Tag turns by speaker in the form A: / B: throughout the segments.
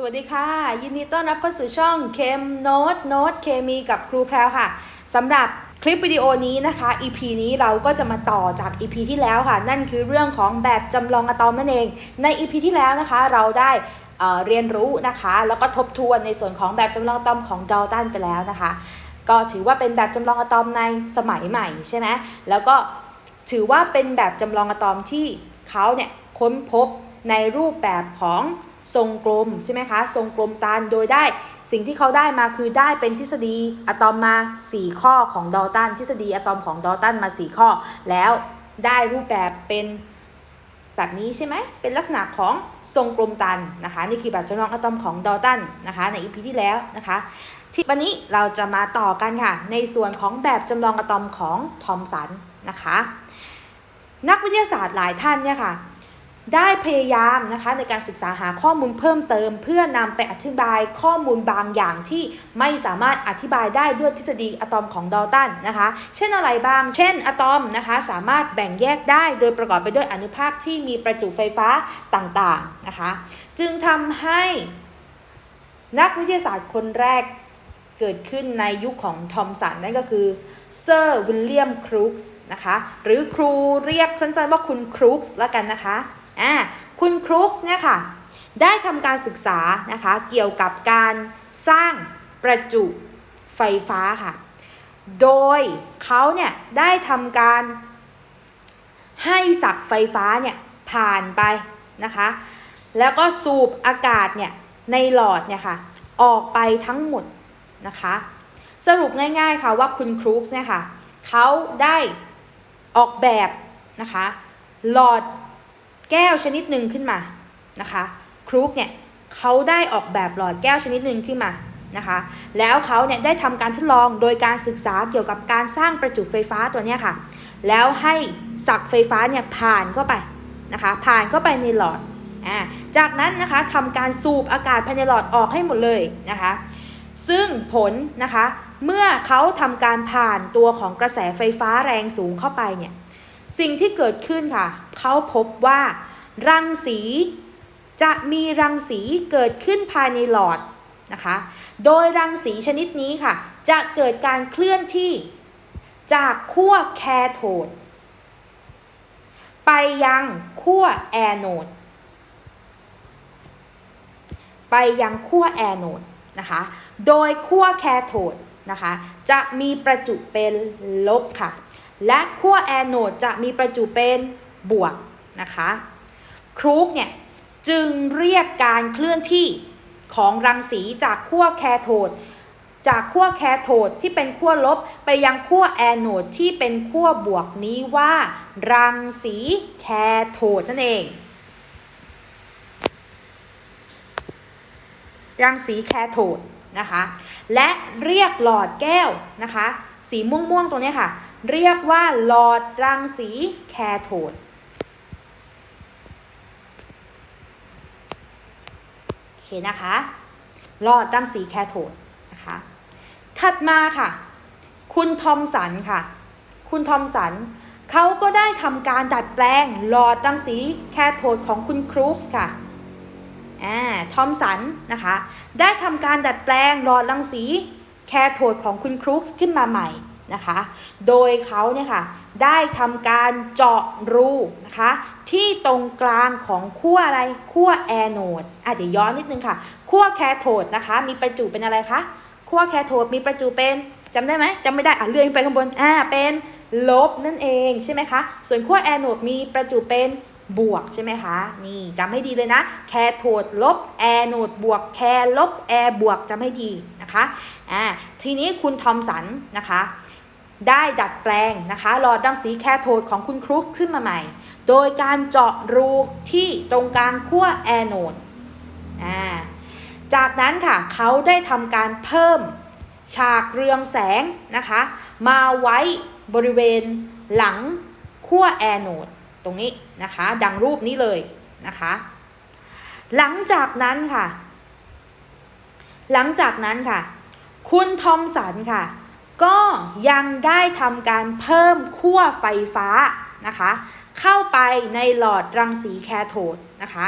A: สวัสดีค่ะ ยินดีต้อนรับเข้าสู่ช่องเคมโน้ตโน้ตเคมีกับครูแพรวค่ะสำหรับคลิปวิดีโอนี้นะคะ EP นี้เราก็จะมาต่อจาก EP ที่แล้วค่ะ นั่นคือเรื่องของแบบจำลองอะตอมนั่นเอง ใน EP ที่แล้วนะคะเราได้เเรียนรู้นะคะ แล้วก็ทบทวนในส่วนของแบบจำลองอะตอมของดอลตันไปแล้วนะคะ ก็ถือว่าเป็นแบบจำลองอะตอมในสมัยใหม่ใช่ไหมแล้วก็ถือว่าเป็นแบบจำลองอะตอมที่เขาเนี่ยค้นพบในรูปแบบของ ทรงกลมใช่ไหมคะทรงกลมตันโดยได้สิ่งที่เขาได้มาคือได้เป็นทฤษฎีอะตอมมา 4 ข้อของดอลตันทฤษฎีอะตอมของดอลตันมา 4 ข้อ แล้วได้รูปแบบเป็นแบบนี้ใช่ไหมเป็นลักษณะของทรงกลมตันนะคะนี่คือแบบจำลองอะตอมของดอลตันนะคะในอีพีที่แล้วนะคะที่วันนี้เราจะมาต่อกันค่ะ ในส่วนของแบบจำลองอะตอมของทอมสันนะคะนักวิทยาศาสตร์หลายท่านเนี่ยค่ะ ได้พยายามนะคะในการศึกษาหาข้อมูลเพิ่มเติม เพื่อนำไปอธิบายข้อมูลบางอย่างที่ไม่สามารถอธิบายได้ด้วยทฤษฎีอะตอมของดอลตันนะคะ เช่นอะไรบ้าง เช่นอะตอมนะคะสามารถแบ่งแยกได้โดยประกอบไปด้วยอนุภาคที่มีประจุไฟฟ้าต่างๆนะคะ จึงทำให้นักวิทยาศาสตร์คนแรกเกิดขึ้นในยุคของทอมสันนั่นก็คือเซอร์วิลเลียมครูกส์นะคะ หรือครูเรียกสั้นๆว่าคุณครูกส์แล้วกันนะคะ อ่าคุณครูกส์เนี่ยค่ะได้ทำการศึกษานะคะเกี่ยวกับการสร้างประจุไฟฟ้าค่ะ โดยเขาเนี่ยได้ทำการให้สักไฟฟ้าเนี่ยผ่านไปนะคะ แล้วก็สูบอากาศเนี่ยในหลอดเนี่ยค่ะออกไปทั้งหมดนะคะ สรุปง่ายๆค่ะว่าคุณครูกส์เนี่ยค่ะเขาได้ออกแบบนะคะหลอด แก้วชนิดหนึ่งขึ้นมานะคะครูกเนี่ยเขาได้ออกแบบหลอดแก้วชนิดหนึ่งขึ้นมานะคะแล้วเขาเนี่ยได้ทำการทดลองโดยการศึกษาเกี่ยวกับการสร้างประจุไฟฟ้าตัวเนี้ยค่ะ แล้วให้สักไฟฟ้าเนี่ยผ่านเข้าไปนะคะผ่านเข้าไปในหลอดอ่าจากนั้นนะคะทำการสูบอากาศภายในหลอดออกให้หมดเลยนะคะซึ่งผลนะคะเมื่อเขาทำการผ่านตัวของกระแสไฟฟ้าแรงสูงเข้าไปเนี่ยสิ่งที่เกิดขึ้นค่ะเขาพบว่า รังสี จะมีรังสีเกิดขึ้นภายในหลอดนะคะ โดยรังสีชนิดนี้ค่ะ จะเกิดการเคลื่อนที่จากขั้วแคโทดไปยังขั้วแอนโนดไปยังขั้วแอนโนดนะคะ โดยขั้วแคโทดนะคะ จะมีประจุเป็นลบค่ะ และขั้วแอนโนดจะมีประจุเป็นบวกนะคะ ครูกเนี่ยจึงเรียกการเคลื่อนที่ของรังสีจากขั้วแคโทดจากขั้วแคโทดที่เป็นขั้วลบไปยังขั้วแอนโนดที่เป็นขั้วบวกนี้ว่า รังสีแคโทดนั่นเอง รังสีแคโทดนะคะและเรียกหลอดแก้วนะคะ สีม่วงๆตรงนี้ค่ะ เรียกว่าหลอดรังสีแคโทด โอ เคนะคะหลอดรังสีแคโทดนะคะถัดมาค่ะ คุณทอมสันค่ะ คุณทอมสันเขาก็ได้ทำการดัดแปลงหลอดรังสีแคโทดของคุณครูปส์ค่ะอ่าทอมสันนะคะ ได้ทำการดัดแปลงหลอดรังสีแคโทดของคุณครูปส์ขึ้นมาใหม่นะคะ โดยเขาเนี่ยค่ะ ได้ทำการเจาะรูนะคะที่ตรงกลางของขั้วอะไรขั้วแอโนดอะเดี๋ยวย้อนนิดนึงค่ะขั้วแคโทดนะคะ มีประจุเป็นอะไรคะขั้วแคโทดมีประจุเป็นจำได้ไหมจำไม่ได้อะเลื่อนไปข้างบนอ่าเป็นลบนั่นเองใช่ไหมคะส่วนขั้วแอโนดมีประจุเป็นบวกใช่ไหมคะนี่จำให้ดีเลยนะ แคโทดลบแอโนดบวกแคลบแอบวกจำให้ดีนะคะอ่าทีนี้คุณทอมสันนะคะ ได้ดัดแปลงนะคะหลอดรังสีแคโทดของคุณครุกขึ้นมาใหม่ โดยการเจาะรูที่ตรงกลางขั้วแอนโนดจากนั้นค่ะเขาได้ทำการเพิ่มฉากเรืองแสงนะคะ มาไว้บริเวณหลังขั้วแอนโนดตรงนี้นะคะ ดังรูปนี้เลยนะคะ หลังจากนั้นค่ะ หลังจากนั้นค่ะ คุณทอมสันค่ะ ก็ ยังได้ทำการเพิ่มขั้วไฟฟ้านะคะเข้าไปในหลอดรังสีแคโทดนะคะ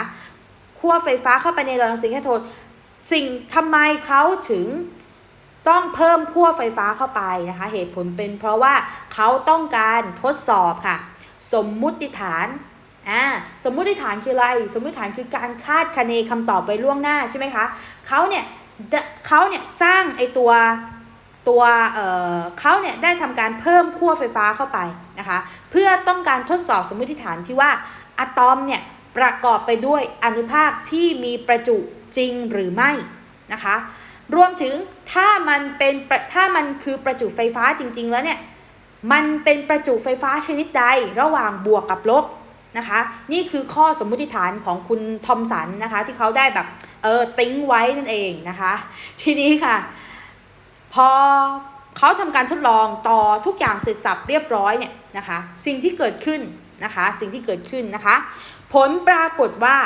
A: ขั้วไฟฟ้าเข้าไปในหลอดรังสีแคโทดสิ่งทำไมเขาถึงต้องเพิ่มขั้วไฟฟ้าเข้าไปนะคะ เหตุผลเป็นเพราะว่าเขาต้องการทดสอบค่ะ สมมุติฐานอ่าสมมุติฐานคืออะไร สมมุติฐานคือการคาดคะเนคำตอบไปล่วงหน้าใช่ไหมคะเขาเนี่ยเขาเนี่ยสร้างไอตัว ตัวเเขาเนี่ยได้ทำการเพิ่มขั้วไฟฟ้าเข้าไปนะคะ เพื่อต้องการทดสอบสมมติฐานที่ว่าอะตอมเนี่ยประกอบไปด้วยอนุภาคที่มีประจุจริงหรือไม่นะคะ รวมถึงถ้ามันเป็นถ้ามันคือประจุไฟฟ้าจริง ๆ แล้วเนี่ยมันเป็นประจุไฟฟ้าชนิดใดระหว่างบวกกับลบนะคะ นี่คือข้อสมมุติฐานของคุณทอมสันนะคะ ที่เขาได้แบบเออติ้งไว้นั่นเองนะคะ ทีนี้ค่ะ พอเขาทำการทดลองต่อทุกอย่างเสร็จสับเรียบร้อยเนี่ยนะคะ สิ่งที่เกิดขึ้นนะคะ สิ่งที่เกิดขึ้นนะคะ ผลปรากฏว่า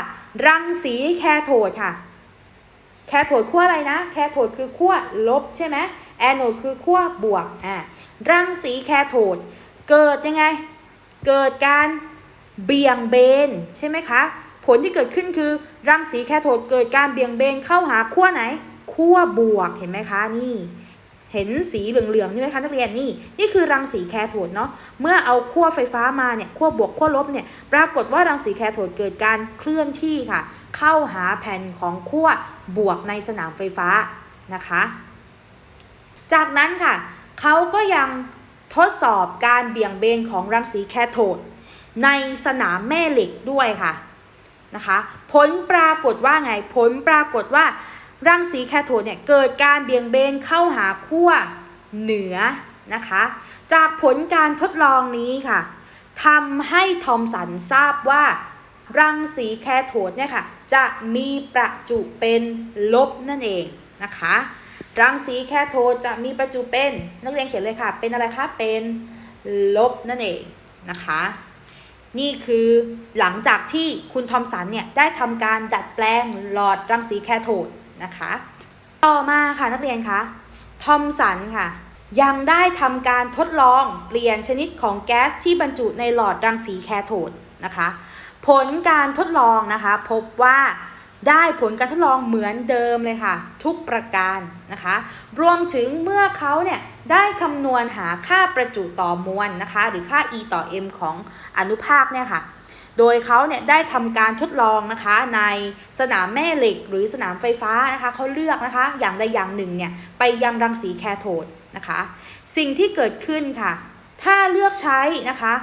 A: รังสีแคโทดค่ะ แคโทดขั้วอะไรนะ แคโทดคือขั้วลบใช่ไหมแอนโอดคือขั้วบวกอ่ารังสีแคโทดเกิดยังไง เกิดการเบี่ยงเบนใช่ไหมคะ ผลที่เกิดขึ้นคือ รังสีแคโทดเกิดการเบี่ยงเบนเข้าหาขั้วไหน ขั้วบวกเห็นไหมคะนี่ เห็นสีเหลืองๆใช่ไหมคะนักเรียนนี่นี่คือรังสีแคโทดเนาะเมื่อเอาขั้วไฟฟ้ามาเนี่ยขั้วบวกขั้วลบเนี่ยปรากฏว่ารังสีแคโทดเกิดการเคลื่อนที่ค่ะ เข้าหาแผ่นของขั้วบวกในสนามไฟฟ้านะคะ จากนั้นค่ะเขาก็ยังทดสอบการเบี่ยงเบนของรังสีแคโทดในสนามแม่เหล็กด้วยค่ะนะคะ ผลปรากฏว่าไงผลปรากฏว่า รังสีแคโทดเนี่ยเกิดการเบี่ยงเบนเข้าหาขั้วเหนือนะคะ จากผลการทดลองนี้ค่ะทำให้ทอมสันทราบว่า รังสีแคโทดเนี่ยค่ะจะมีประจุเป็นลบนั่นเองนะคะ รังสีแคโทดจะมีประจุเป็นนักเรียนเขียนเลยค่ะ เป็นอะไรคะเป็นลบนั่นเองนะคะ นี่คือหลังจากที่คุณทอมสันเนี่ยได้ทำการดัดแปลงหลอดรังสีแคโทด นะคะ ต่อมาค่ะนักเรียนคะทอมสันค่ะ ยังได้ทำการทดลองเปลี่ยนชนิดของแก๊สที่บรรจุในหลอดรังสีแคโทดนะคะ ผลการทดลองนะคะ พบว่าได้ผลการทดลองเหมือนเดิมเลยค่ะ ทุกประการนะคะ รวมถึงเมื่อเขาเนี่ยได้คำนวณหาค่าประจุต่อมวลนะคะ หรือค่า E ต่อ m ของอนุภาคเนี่ยค่ะ โดยเขาเนี่ยได้ทำการทดลองนะคะในสนามแม่เหล็กหรือสนามไฟฟ้านะคะเขาเลือกนะคะอย่างใดอย่างหนึ่งเนี่ยไปยังรังสีแคโทดนะคะ สิ่งที่เกิดขึ้นค่ะ ถ้าเลือกใช้นะคะ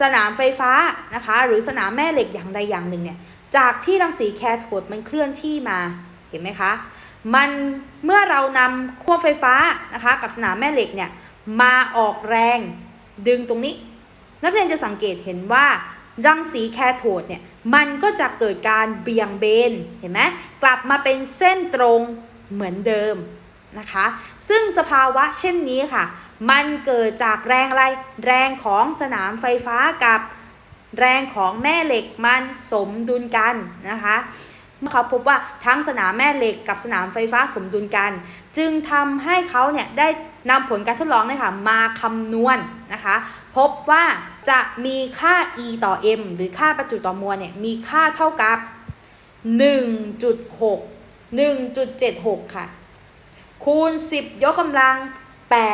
A: สนามไฟฟ้านะคะหรือสนามแม่เหล็กอย่างใดอย่างหนึ่งเนี่ยจากที่รังสีแคโทดมันเคลื่อนที่มาเห็นไหมคะมันเมื่อเรานำขั้วไฟฟ้านะคะกับสนามแม่เหล็กเนี่ยมาออกแรงดึงตรงนี้ นักเรียนจะสังเกตเห็นว่า รังสีแคโทดเนี่ยมันก็จะเกิดการเบี่ยงเบนเห็นไหมกลับมาเป็นเส้นตรงเหมือนเดิมนะคะ ซึ่งสภาวะเช่นนี้ค่ะ มันเกิดจากแรงอะไรแรงของสนามไฟฟ้ากับแรงของแม่เหล็กมันสมดุลกันนะคะเมื่อเขาพบว่าทั้งสนามแม่เหล็กกับสนามไฟฟ้าสมดุลกัน จึงทำให้เขาเนี่ยได้นำผลการทดลองเนี่ยค่ะมาคำนวณนะคะ พบว่า จะมีค่า e ต่อ m หรือค่าประจุต่อมวลเนี่ย มีค่าเท่ากับ 1.6 1.76 ค่ะ คูณ 10 ยกกำลัง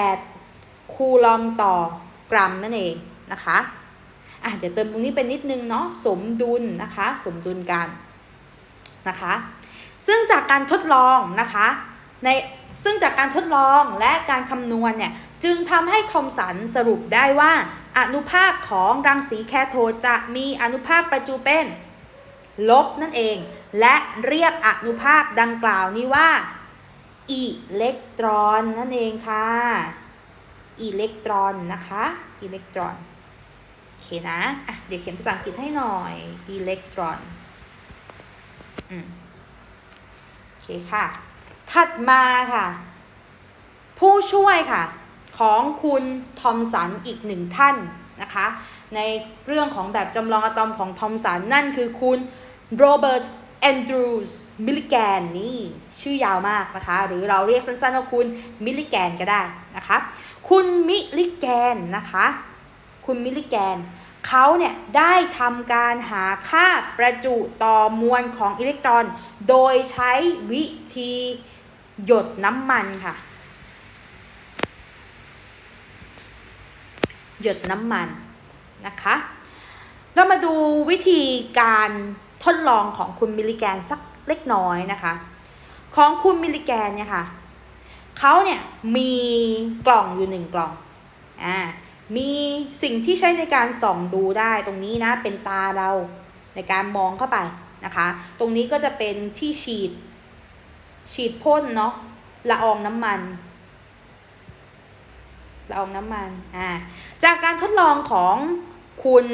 A: 8 คูลอมต่อกรัมนั่นเองนะคะอะเดี๋ยวเติมตรงนี้เป็นนิดนึงเนาะสมดุลนะคะ สมดุลกันนะคะ ซึ่งจากการทดลองนะคะในซึ่งจากการทดลองและการคำนวณเนี่ย จึงทำให้ทอมสันสรุปได้ว่า อนุภาคของรังสีแคโทดจะมีอนุภาคประจุเป็น ลบนั่นเอง และเรียกอนุภาคดังกล่าวนี้ว่าอิเล็กตรอนนั่นเองค่ะอิเล็กตรอนนะคะอิเล็กตรอนโอเคนะอะเดี๋ยวเขียนภาษาอังกฤษให้หน่อยอิเล็กตรอนอืมโอเคค่ะ ถัดมาค่ะ ผู้ช่วยค่ะ ของคุณทอมสันอีกหนึ่งท่านนะคะ ในเรื่องของแบบจำลองอะตอมของทอมสันนั่นคือคุณโรเบิร์ตแอนดรูสมิลลิแกนนี่ชื่อยาวมากนะคะ หรือเราเรียกสั้นๆว่าคุณมิลลิแกนก็ได้นะคะ คุณมิลลิแกนนะคะ คุณมิลลิแกนเขาเนี่ยได้ทำการหาค่าประจุต่อมวลของอิเล็กตรอน โดยใช้วิธีหยดน้ำมันค่ะ หยดน้ำมันนะคะ เรามาดูวิธีการทดลองของคุณมิลลิแกนสักเล็กน้อยนะคะ ของคุณมิลลิแกนเนี่ยค่ะเขาเนี่ยมีกล่องอยู่หนึ่งกล่องอ่ามีสิ่งที่ใช้ในการส่องดูได้ตรงนี้นะเป็นตาเราในการมองเข้าไปนะคะ ตรงนี้ก็จะเป็นที่ฉีด ฉีดพ่นเนาะละอองน้ำมัน ละอองน้ำมันอ่าจากการทดลองของคุณ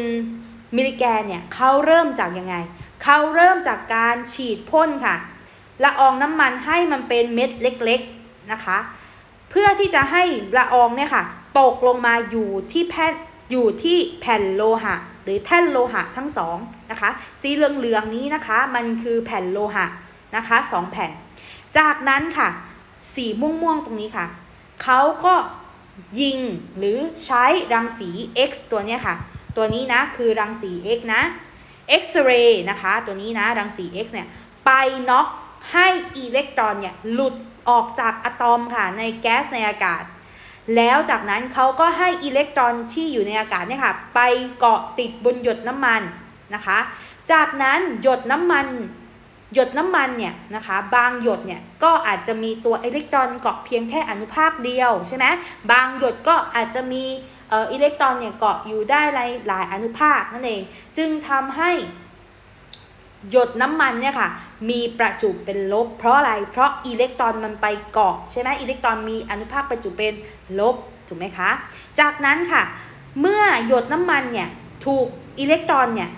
A: มิลลิแกนเนี่ยเขาเริ่มจากยังไงเขาเริ่มจากการฉีดพ่นค่ะละอองน้ำมันให้มันเป็นเม็ดเล็กๆนะคะ เพื่อที่จะให้ละอองเนี่ยค่ะตกลงมาอยู่ที่แผ่นอยู่ที่แผ่นโลหะ หรือแท่นโลหะทั้งสองนะคะสีเหลืองๆนี้นะคะมันคือแผ่นโลหะนะคะสองแผ่น จากนั้นค่ะสีม่วงๆตรงนี้ค่ะเขาก็ ยิงหรือใช้รังสี X ตัวเนี้ยค่ะ ตัวนี้นะคือรังสี X นะ X-ray นะคะ ตัวนี้นะรังสี X เนี่ยไปน็อกให้อิเล็กตรอนเนี่ยหลุดออกจากอะตอมค่ะในแก๊สในอากาศ แล้วจากนั้นเขาก็ให้อิเล็กตรอนที่อยู่ในอากาศเนี่ยค่ะไปเกาะติดบนหยดน้ำมันนะคะ จากนั้นหยดน้ำมัน หยดน้ำมันเนี่ยนะคะบางหยดเนี่ยก็อาจจะมีตัวอิเล็กตรอนเกาะเพียงแค่อนุภาคเดียวใช่ไหมบางหยดก็อาจจะมีเอ่ออิเล็กตรอนเนี่ยเกาะอยู่ได้หลายหลายอนุภาคนั่นเองจึงทำให้หยดน้ำมันเนี่ยค่ะมีประจุเป็นลบ เพราะอะไรเพราะอิเล็กตรอนมันไปเกาะใช่ไหมอิเล็กตรอนมีอนุภาคประจุเป็นลบถูกไหมคะ จากนั้นค่ะ เมื่อหยดน้ำมันเนี่ยถูกอิเล็กตรอนเนี่ย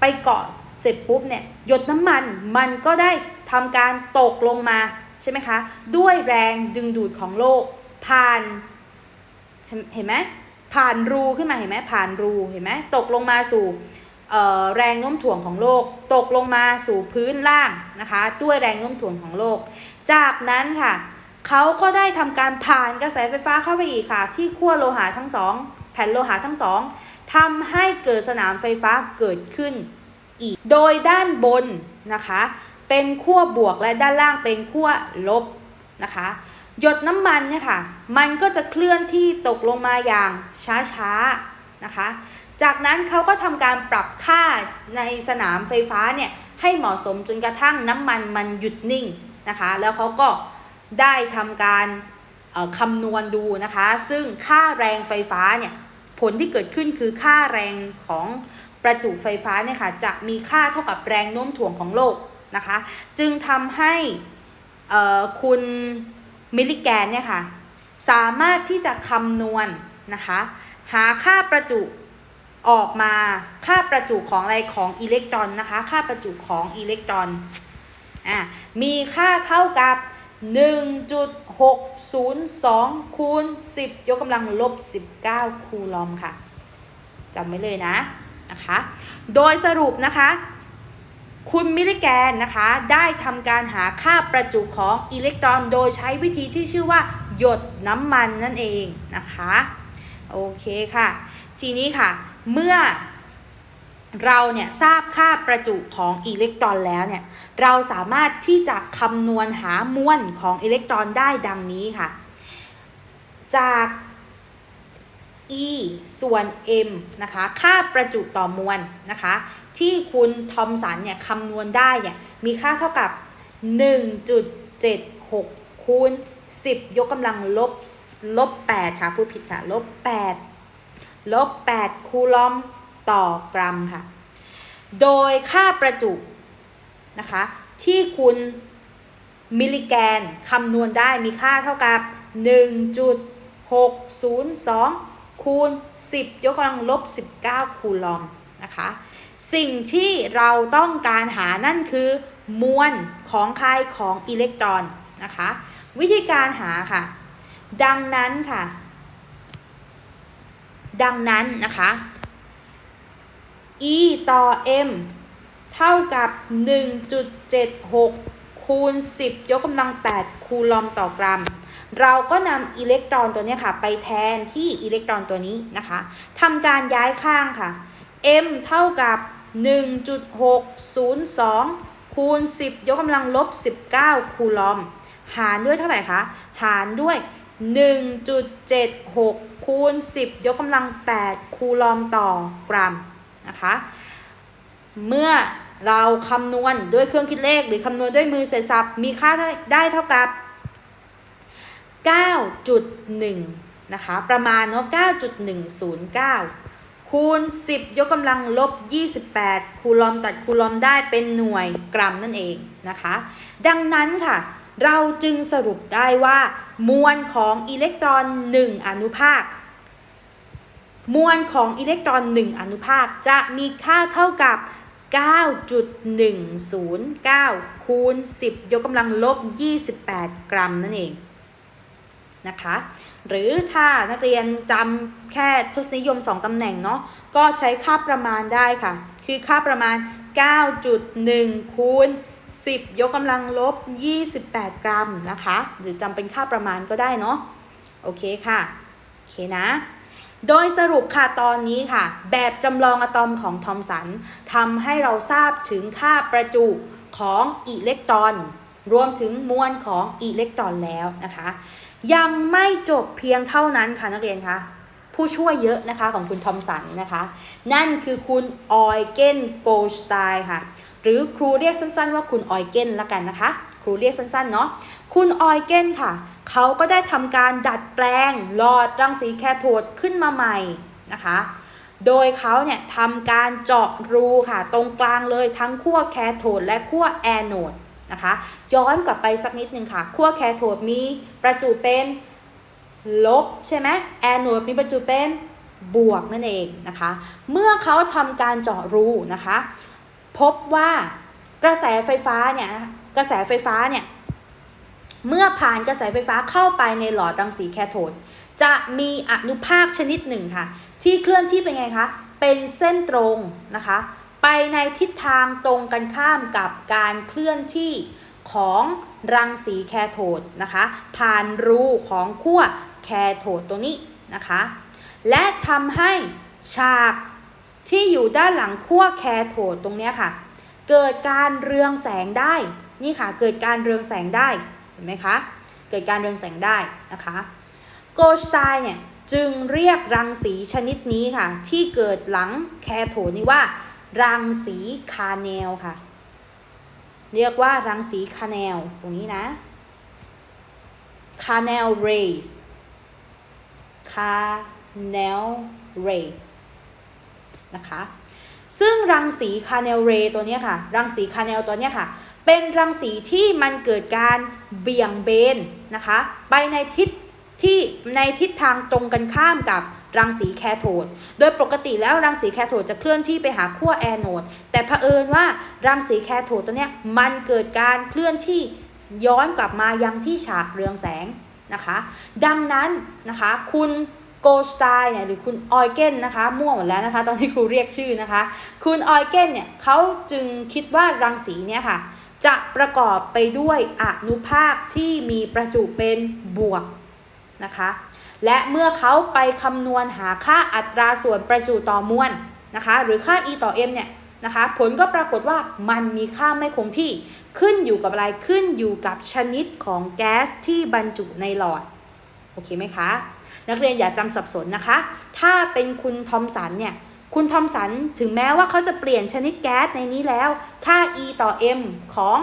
A: ไปเกาะ ร็จปุ๊บเนี่ยหยดน้ำมันมันก็ได้ทำการตกลงมาใช่ไหมคะ ด้วยแรงดึงดูดของโลก ผ่าน เห็นไหมผ่านรูขึ้นมาเห็นไหมผ่านรูเห็นไหมตกลงมาสู่แรงโน้มถ่วงของโลก ตกลงมาสู่พื้นล่างนะคะ ด้วยแรงโน้มถ่วงของโลก จากนั้นค่ะเขาก็ได้ทำการผ่านกระแสไฟฟ้าเข้าไปอีกค่ะ ที่ขั้วโลหะทั้งสองแผ่นโลหะทั้งสองทำให้เกิดสนามไฟฟ้าเกิดขึ้น อีก โดยด้านบนนะคะ เป็นขั้วบวกและด้านล่างเป็นขั้วลบนะคะ หยดน้ำมันเนี่ยค่ะ มันก็จะเคลื่อนที่ตกลงมาอย่างช้าๆนะคะ จากนั้นเขาก็ทำการปรับค่าในสนามไฟฟ้าเนี่ยให้เหมาะสมจนกระทั่งน้ำมันมันหยุดนิ่งนะคะ แล้วเขาก็ได้ทำการคำนวณดูนะคะ ซึ่งค่าแรงไฟฟ้าเนี่ยผลที่เกิดขึ้นคือค่าแรงของ ประจุไฟฟ้าเนี่ยค่ะจะมีค่าเท่ากับแรงโน้มถ่วงของโลกนะคะ จึงทำให้คุณมิลลิแกนเนี่ยค่ะสามารถที่จะคำนวณนะคะหาค่าประจุออกมาค่าประจุของอะไรของอิเล็กตรอนนะคะ ค่าประจุของอิเล็กตรอนอะมีค่าเท่ากับ 1.602คูณ10 ยกกำลังลบ 19 คูลอมค่ะจำไว้เลยนะ นะคะ โดยสรุปนะคะ คุณมิลลิแกนนะคะได้ทำการหาค่าประจุของอิเล็กตรอน โดยใช้วิธีที่ชื่อว่า หยดน้ำมันนั่นเองนะคะโอเคค่ะ ทีนี้ค่ะเมื่อเราเนี่ยทราบค่าประจุของอิเล็กตรอนแล้วเนี่ยเราสามารถที่จะคำนวณหามวลของอิเล็กตรอนได้ดังนี้ค่ะ จาก E ส่วน m นะคะ ค่าประจุต่อมวลนะคะ ที่คุณทอมสันเนี่ยคำนวณได้เนี่ยมีค่าเท่ากับ 1.76 คูณ 10 ยกกำลังลบลบ 8 ค่ะ พูดผิดค่ะ ลบ 8 ลบ 8 คูลอมต่อกรัมค่ะ โดยค่าประจุนะคะ ที่คุณมิลลิแกนคำนวณได้มีค่าเท่ากับ 1.602 คูณ 10 ยกกำลังลบ 19 คูลอมนะคะ สิ่งที่เราต้องการหานั่นคือมวลของใครของอิเล็กตรอนนะคะ วิธีการหาค่ะ ดังนั้นค่ะ ดังนั้นนะคะ E ต่อ m เท่ากับ 1.76 คูณ 10 ยกกำลัง 8 คูลอมต่อกรัม เราก็นำอิเล็กตรอนตัวนี้ค่ะ ไปแทนที่อิเล็กตรอนตัวนี้นะคะทำการย้ายข้างค่ะ m เท่ากับ 1.602 คูณ 10 ยกกำลังลบ 19 คูลอม หารด้วยเท่าไหร่คะ หารด้วย 1.76 คูณ 10 ยกกำลัง 8 คูลอมต่อกรัมนะคะ เมื่อเราคำนวณด้วยเครื่องคิดเลขหรือคำนวณด้วยมือเสร็จสับมีค่าได้เท่ากับ 9.1 นะคะ ประมาณเนาะ9.109 คูณ 10 ยกกำลังลบ 28 คูลอมตัดคูลอมได้เป็นหน่วยกรัมนั่นเองนะคะ ดังนั้นค่ะเราจึงสรุปได้ว่า มวลของอิเล็กตรอน 1 อนุภาค มวลของอิเล็กตรอน 1 อนุภาคจะมีค่าเท่ากับ 9.109 คูณ 10 ยกกำลังลบ 28 กรัมนั่นเอง นะคะ หรือถ้านักเรียนจำแค่ทศนิยม 2ตำแหน่งเนาะก็ใช้ค่าประมาณได้ค่ะ คือค่าประมาณ 9.1 คูณ 10 ยกกำลังลบ 28 กรัมนะคะ หรือจำเป็นค่าประมาณก็ได้เนาะโอเคค่ะ โอเคนะ โดยสรุปค่ะตอนนี้ค่ะ แบบจำลองอะตอมของทอมสันทำให้เราทราบถึงค่าประจุของอิเล็กตรอน รวมถึงมวลของอิเล็กตรอนแล้วนะคะ ยังไม่จบเพียงเท่านั้นค่ะนักเรียนคะผู้ช่วยเยอะนะคะของคุณทอมสันนะคะ นั่นคือคุณออยเกนโกสไตน์ค่ะ หรือครูเรียกสั้นๆ ว่าคุณออยเกนละกันนะคะ ครูเรียกสั้นๆเนาะคุณออยเกนค่ะ เขาก็ได้ทำการดัดแปลงหลอดรังสีแคโทดขึ้นมาใหม่นะคะ โดยเขาเนี่ยทำการเจาะรูค่ะ ตรงกลางเลยทั้งขั้วแคโทดและขั้วแอนโนด นะคะ ย้อนกลับไปสักนิดนึงค่ะขั้วแคโทดมีประจุเป็นลบใช่ไหมแอนโนดมีประจุเป็นบวกนั่นเองนะคะ เมื่อเขาทำการเจาะรูนะคะ พบว่ากระแสไฟฟ้าเนี่ยกระแสไฟฟ้าเนี่ยเมื่อผ่านกระแสไฟฟ้าเข้าไปในหลอดรังสีแคโทดจะมีอนุภาคชนิดหนึ่งค่ะ ที่เคลื่อนที่เป็นไงคะ เป็นเส้นตรงนะคะ ไปในทิศทางตรงกันข้ามกับการเคลื่อนที่ของรังสีแคโทดนะคะผ่านรูของขั้วแคโทดตรงนี้นะคะและทำให้ฉากที่อยู่ด้านหลังขั้วแคโทดตรงนี้ค่ะ เกิดการเรืองแสงได้นี่ค่ะเกิดการเรืองแสงได้เห็นไหมคะเกิดการเรืองแสงได้นะคะโกสไตน์เนี่ยจึงเรียกรังสีชนิดนี้ค่ะ ที่เกิดหลังแคโทดนี้ว่า รังสีคาเนลค่ะ เรียกว่ารังสีคาเนลตรงนี้นะคาเนลเรย์คาเนลเรย์นะคะ ซึ่งรังสีคาเนลเรย์ตัวนี้ค่ะ รังสีคาเนลตัวนี้ค่ะ เป็นรังสีที่มันเกิดการเบี่ยงเบนนะคะ ไปในทิศที่ในทิศทางตรงกันข้ามกับ รังสีแคโทด โดยปกติแล้วรังสีแคโทดจะเคลื่อนที่ไปหาขั้วแอนโนดแต่เผอิญว่ารังสีแคโทดตัวเนี้ยมันเกิดการเคลื่อนที่ย้อนกลับมายังที่ฉากเรืองแสงนะคะ ดังนั้นนะคะคุณโกสไตน์เนี่ยหรือคุณออยเกนนะคะมั่วหมดแล้วนะคะตอนที่ครูเรียกชื่อนะคะ คุณออยเกนเนี่ยเขาจึงคิดว่ารังสีเนี่ยค่ะจะประกอบไปด้วยอนุภาคที่มีประจุเป็นบวกนะคะ และเมื่อเขาไปคำนวณหาค่าอัตราส่วนประจุต่อมวลนะคะ หรือค่า E ต่อ m เนี่ยนะคะ ผลก็ปรากฏว่ามันมีค่าไม่คงที่ ขึ้นอยู่กับอะไร ขึ้นอยู่กับชนิดของแก๊สที่บรรจุในหลอด โอเคไหมคะ นักเรียนอย่าจำสับสนนะคะ ถ้าเป็นคุณทอมสันเนี่ย คุณทอมสันถึงแม้ว่าเขาจะเปลี่ยนชนิดแก๊สในนี้แล้ว ค่า E ต่อ m ของ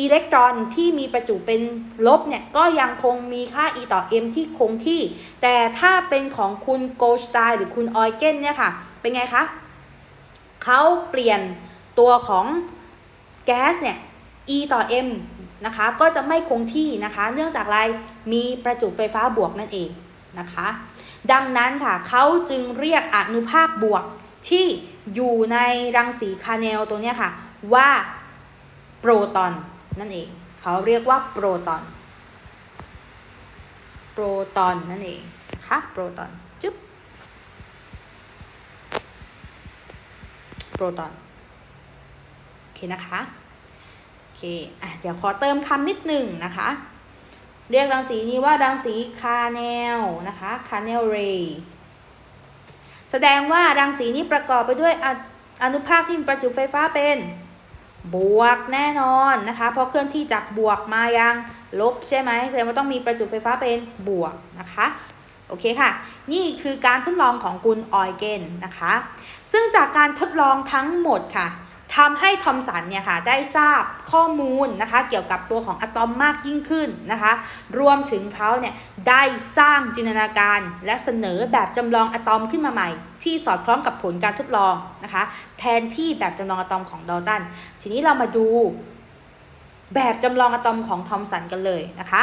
A: อิเล็กตรอนที่มีประจุเป็นลบเนี่ยก็ยังคงมีค่า E ต่อ m ที่คงที่ แต่ถ้าเป็นของคุณโกลสไตน์หรือคุณออยเกนเนี่ยค่ะเป็นไงคะเขาเปลี่ยนตัวของแก๊สเนี่ย E ต่อ m นะคะก็จะไม่คงที่นะคะ เนื่องจากอะไรมีประจุไฟฟ้าบวกนั่นเองนะคะ ดังนั้นค่ะเขาจึงเรียกอนุภาคบวกที่อยู่ในรังสีคาเนลตัวเนี้ยค่ะ ว่าโปรตอน นั่นเอง เขาเรียกว่าโปรตอน โปรตอนนั่นเองนะคะโปรตอนจุ๊บโปรตอนโอเคนะคะโอเคอะเดี๋ยวขอเติมคำนิดหนึ่งนะคะ เรียกรังสีนี้ว่ารังสีคาเนลนะคะคาเนลเรย์แสดงว่ารังสีนี้ประกอบไปด้วยออนุภาคที่มีประจุไฟฟ้าเป็น บวกแน่นอนนะคะ เพราะเคลื่อนที่จากบวกมายังลบใช่ไหมแสดงว่าต้องมีประจุไฟฟ้าเป็นบวกนะคะโอเคค่ะ นี่คือการทดลองของคุณออยเกนนะคะ ซึ่งจากการทดลองทั้งหมดค่ะ ทำให้ทอมสันเนี่ยค่ะได้ทราบข้อมูลนะคะเกี่ยวกับตัวของอะตอมมากยิ่งขึ้นนะคะ รวมถึงเขาเนี่ยได้สร้างจินตนาการและเสนอแบบจำลองอะตอมขึ้นมาใหม่ ที่สอดคล้องกับผลการทดลองนะคะ แทนที่แบบจำลองอะตอมของดอลตัน ทีนี้เรามาดูแบบจำลองอะตอมของทอมสันกันเลยนะคะ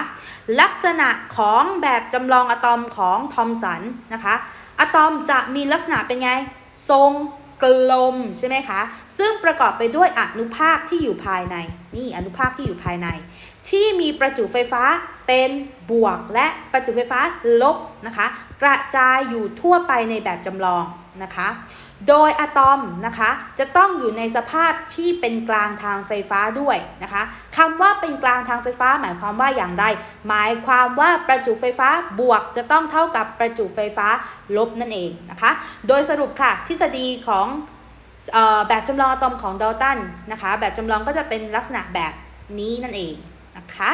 A: ลักษณะของแบบจำลองอะตอมของทอมสันนะคะอะตอมจะมีลักษณะเป็นไง ทรง กลมใช่ไหมคะ ซึ่งประกอบไปด้วยอนุภาคที่อยู่ภายใน นี่อนุภาคที่อยู่ภายใน ที่มีประจุไฟฟ้าเป็นบวกและประจุไฟฟ้าลบนะคะ กระจายอยู่ทั่วไปในแบบจำลองนะคะ โดยอะตอมนะคะจะต้องอยู่ในสภาพที่เป็นกลางทางไฟฟ้าด้วยนะคะคำว่าเป็นกลางทางไฟฟ้า หมายความว่าอย่างไร หมายความว่าประจุไฟฟ้าบวกจะต้องเท่ากับประจุไฟฟ้าลบนั่นเองนะคะโดยสรุปค่ะทฤษฎีของออแบบจำลองอะตอมของดอลตันนะคะแบบจำลองก็จะเป็นลักษณะแบบนี้นั่นเองนะคะ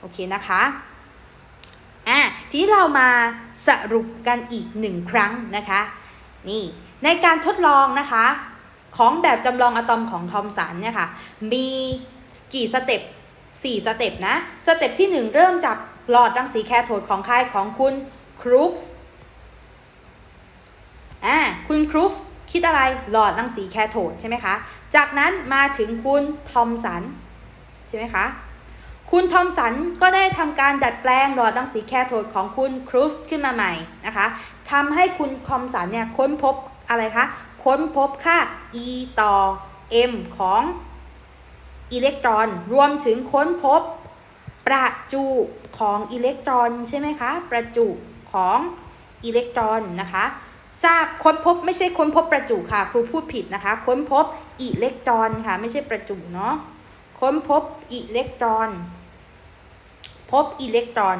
A: โอเคนะคะอะทีนี้เรามาสรุปกันอีกหนึ่งครั้งนะคะนี่ ในการทดลองนะคะ ของแบบจำลองอะตอมของทอมสันเนี่ยค่ะ มีกี่สเต็ป4สเต็ปนะ สเต็ปที่1เริ่มจากหลอดรังสีแคโทดของค่ายของคุณครูกส์อ่าคุณครูกส์คิดอะไรหลอดรังสีแคโทดใช่ไหมคะ จากนั้นมาถึงคุณทอมสันใช่ไหมคะคุณทอมสันก็ได้ทำการดัดแปลงหลอดรังสีแคโทดของคุณครูสขึ้นมาใหม่นะคะทำให้คุณทอมสันเนี่ยค้นพบ อะไรคะ ค้นพบค่า e ต่อ m ของอิเล็กตรอน รวมถึงค้นพบประจุของอิเล็กตรอนใช่ไหมคะ ประจุของอิเล็กตรอนนะคะ ทราบค้นพบไม่ใช่ค้นพบประจุค่ะครูพูดผิดนะคะ ค้นพบอิเล็กตรอนค่ะ ไม่ใช่ประจุเนาะ ค้นพบอิเล็กตรอน พบอิเล็กตรอน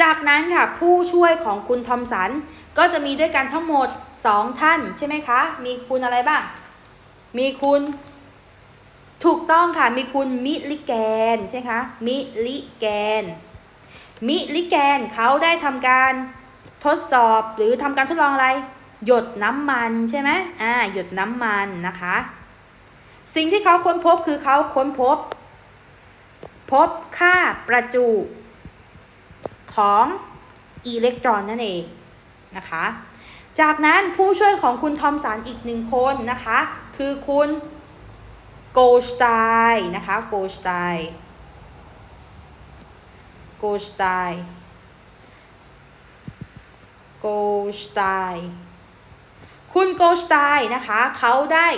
A: จากนั้นค่ะผู้ช่วยของคุณทอมสัน ก็จะมีด้วยกันทั้งหมด 2 ท่านใช่ไหมคะ มีคุณอะไรบ้าง มีคุณถูกต้องค่ะ มีคุณมิลิแกนใช่ไหมคะ มิลิแกน มิลิแกนเขาได้ทำการทดสอบหรือทำการทดลองอะไร หยดน้ำมันใช่ไหมอ่าหยดน้ำมันนะคะ สิ่งที่เขาค้นพบคือเขาค้นพบ พบค่าประจุของอิเล็กตรอนนั่นเอง นะคะ จากนั้นผู้ช่วยของคุณทอมสันอีกหนึ่งคนนะคะ คือคุณโกสไตนะคะโกสไตโกสไตโกสไตคุณโกสไตนะคะเขาได้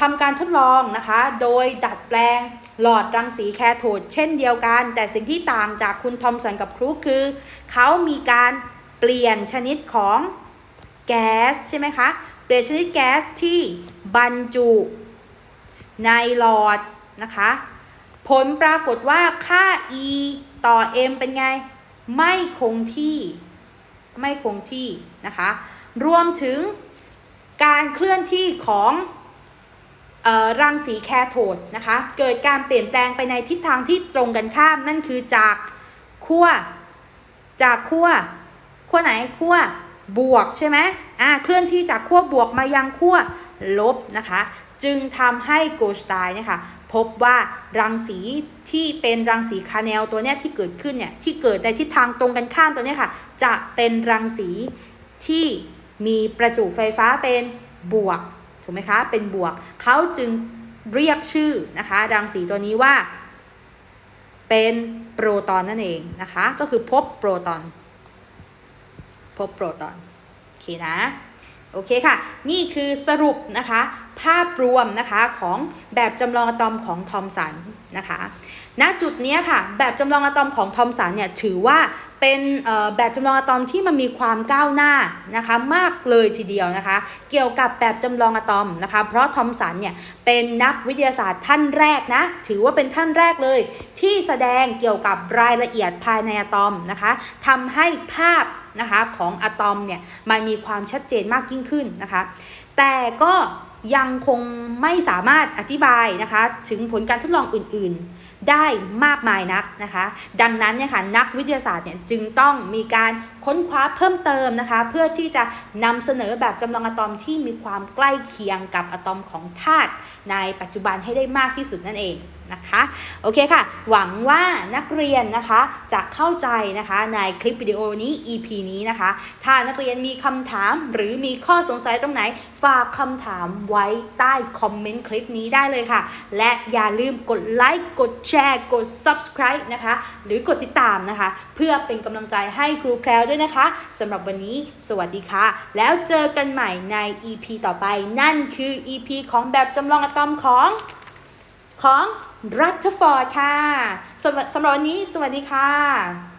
A: ทำการทดลองนะคะ โดยดัดแปลงหลอดรังสีแคโทดเช่นเดียวกัน แต่สิ่งที่ต่างจากคุณทอมสันกับครูคือ เขามีการ เปลี่ยนชนิดของแก๊สใช่ไหมคะ เปลี่ยนชนิดแก๊สที่บรรจุในหลอดนะคะ ผลปรากฏว่าค่า e ต่อ m เป็นไง ไม่คงที่ ไม่คงที่นะคะ รวมถึงการเคลื่อนที่ของออรังสีแคโทดนะคะ เกิดการเปลี่ยนแปลงไปในทิศทางที่ตรงกันข้ามนั่นคือจากขั้วจากขั้ว ขั้วไหนขั้วบวกใช่ไหมอ่าเคลื่อนที่จากขั้วบวกมายังขั้วลบนะคะ จึงทำให้โกสไตน์เนี่ยค่ะพบว่ารังสีที่เป็นรังสีคาแนลตัวเนี้ยที่เกิดขึ้นเนี่ยที่เกิดในทิศทางตรงกันข้ามตัวเนี้ยค่ะ จะเป็นรังสีที่มีประจุไฟฟ้าเป็นบวกถูกไหมคะเป็นบวกเขาจึงเรียกชื่อนะคะรังสีตัวนี้ว่า เป็นโปรตอนนั่นเองนะคะ ก็คือพบโปรตอน พบโปรตอน โอเคนะ โอเคค่ะ นี่คือสรุปนะคะ ภาพรวมนะคะของแบบจำลองอะตอมของทอมสันนะคะ ณ จุดนี้ค่ะ แบบจำลองอะตอมของทอมสันเนี่ยถือว่าเป็นแบบจำลองอะตอมที่มันมีความก้าวหน้านะคะมากเลยทีเดียวนะคะ เกี่ยวกับแบบจำลองอะตอมนะคะ เพราะทอมสันเนี่ยเป็นนักวิทยาศาสตร์ท่านแรกนะถือว่าเป็นท่านแรกเลย ที่แสดงเกี่ยวกับรายละเอียดภายในอะตอมนะคะทำให้ภาพ นะคะของอะตอมเนี่ยมันมีความชัดเจนมากยิ่งขึ้นนะคะ แต่ก็ยังคงไม่สามารถอธิบายนะคะถึงผลการทดลองอื่นๆได้มากมายนักนะคะ ดังนั้นเนี่ยค่ะนักวิทยาศาสตร์เนี่ยจึงต้องมีการค้นคว้าเพิ่มเติมนะคะ เพื่อที่จะนำเสนอแบบจำลองอะตอมที่มีความใกล้เคียงกับอะตอมของธาตุในปัจจุบันให้ได้มากที่สุดนั่นเอง นะคะ โอเคค่ะ หวังว่านักเรียนนะคะจะเข้าใจนะคะในคลิปวิดีโอนี้ EP นี้นะคะ ถ้านักเรียนมีคำถามหรือมีข้อสงสัยตรงไหน ฝากคำถามไว้ใต้คอมเมนต์คลิปนี้ได้เลยค่ะ และอย่าลืมกดไลค์ กดแชร์ กด subscribe นะคะ หรือกดติดตามนะคะ เพื่อเป็นกำลังใจให้ครูแพรวด้วยนะคะสำหรับวันนี้ สวัสดีค่ะ แล้วเจอกันใหม่ใน EP ต่อไป นั่นคือ EP ของแบบจำลองอะตอมของของ รัตเทอฟอร์ดค่ะสำหรับวันนี้ สวัสดีค่ะ